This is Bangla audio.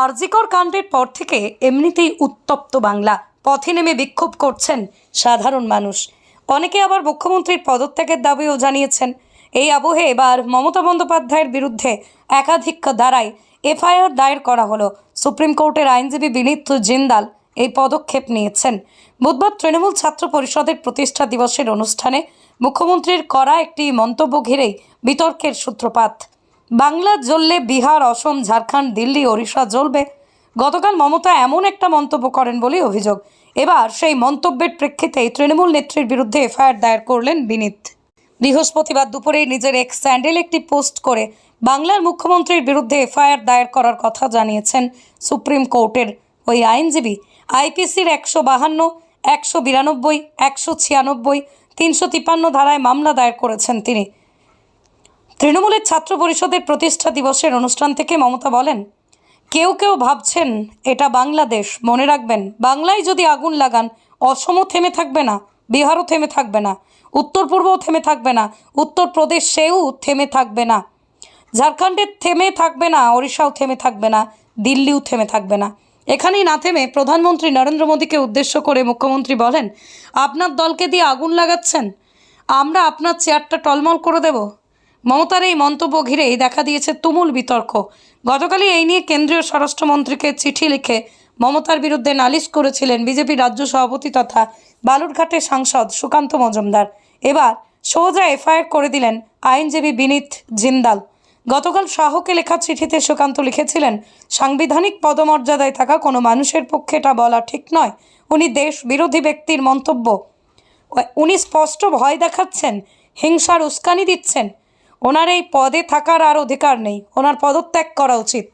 আরজিকর কাণ্ডের পর থেকে এমনিতেই উত্তপ্ত বাংলা। পথে নেমে বিক্ষোভ করছেন সাধারণ মানুষ। অনেকে আবার মুখ্যমন্ত্রীর পদত্যাগের দাবিও জানিয়েছেন। এই আবহে এবার মমতা বন্দ্যোপাধ্যায়ের বিরুদ্ধে একাধিক দ্বারাই এফআইআর দায়ের করা হলো। সুপ্রিম কোর্টের আইনজীবী বিনীত জিন্দাল এই পদক্ষেপ নিয়েছেন। বুধবার তৃণমূল ছাত্র পরিষদের প্রতিষ্ঠা দিবসের অনুষ্ঠানে মুখ্যমন্ত্রীর করা একটি মন্তব্য ঘিরেই বিতর্কের সূত্রপাত। বাংলা জ্বললে বিহার, অসম, ঝাড়খণ্ড, দিল্লি, ওড়িশা জ্বলবে। গতকাল মমতা এমন একটা মন্তব্য করেন বলে অভিযোগ। এবার সেই মন্তব্যের প্রেক্ষিতেই তৃণমূল নেত্রীর বিরুদ্ধে এফআইআর দায়ের করলেন বিনীত। বৃহস্পতিবার দুপুরে নিজের এক স্যান্ডেল একটি পোস্ট করে বাংলার মুখ্যমন্ত্রীর বিরুদ্ধে এফআইআর দায়ের করার কথা জানিয়েছেন সুপ্রিম কোর্টের ওই আইনজীবী। আইপিসির একশো বাহান্ন, একশো বিরানব্বই, একশো ছিয়ানব্বই, তিনশো তিপ্পান্ন ধারায় মামলা দায়ের করেছেন তিনি। তৃণমূলের ছাত্র পরিষদের প্রতিষ্ঠা দিবসের অনুষ্ঠান থেকে মমতা বলেন, কেউ কেউ ভাবছেন এটা বাংলাদেশ, মনে রাখবেন। বাংলায় যদি আগুন লাগান অসমও থেমে থাকবে না, বিহারও থেমে থাকবে না, উত্তর পূর্বও থেমে থাকবে না উত্তরপ্রদেশ সেও থেমে থাকবে না। ঝাড়খণ্ডে থেমে থাকবে না, ওড়িশাও থেমে থাকবে না, দিল্লিও থেমে থাকবে না। এখানেই না থেমে প্রধানমন্ত্রী নরেন্দ্র মোদীকে উদ্দেশ্য করে মুখ্যমন্ত্রী বলেন, আপনার দলকে দিয়ে আগুন লাগাচ্ছেন? আমরা আপনার চেয়ারটা টলমল করে দেব। মমতার এই মন্তব্য ঘিরেই দেখা দিয়েছে তুমুল বিতর্ক। গতকালই এই নিয়ে কেন্দ্রীয় স্বরাষ্ট্রমন্ত্রীকে চিঠি লিখে মমতার বিরুদ্ধে নালিশ করেছিলেন বিজেপি রাজ্য সভাপতি তথা বালুরঘাটের সাংসদ সুকান্ত মজুমদার। এবার সোজা এফআইআর করে দিলেন আইনজীবী বিনীত জিন্দাল। গতকাল শাহকে লেখা চিঠিতে সুকান্ত লিখেছিলেন, সাংবিধানিক পদমর্যাদায় থাকা কোনো মানুষের পক্ষে এটা বলা ঠিক নয়। উনি দেশ বিরোধী ব্যক্তির মন্তব্য। উনি স্পষ্ট ভয় দেখাচ্ছেন, হিংসার উস্কানি দিচ্ছেন। ওনার এই পদে থাকার আর অধিকার নেই। ওনার পদত্যাগ করা উচিত।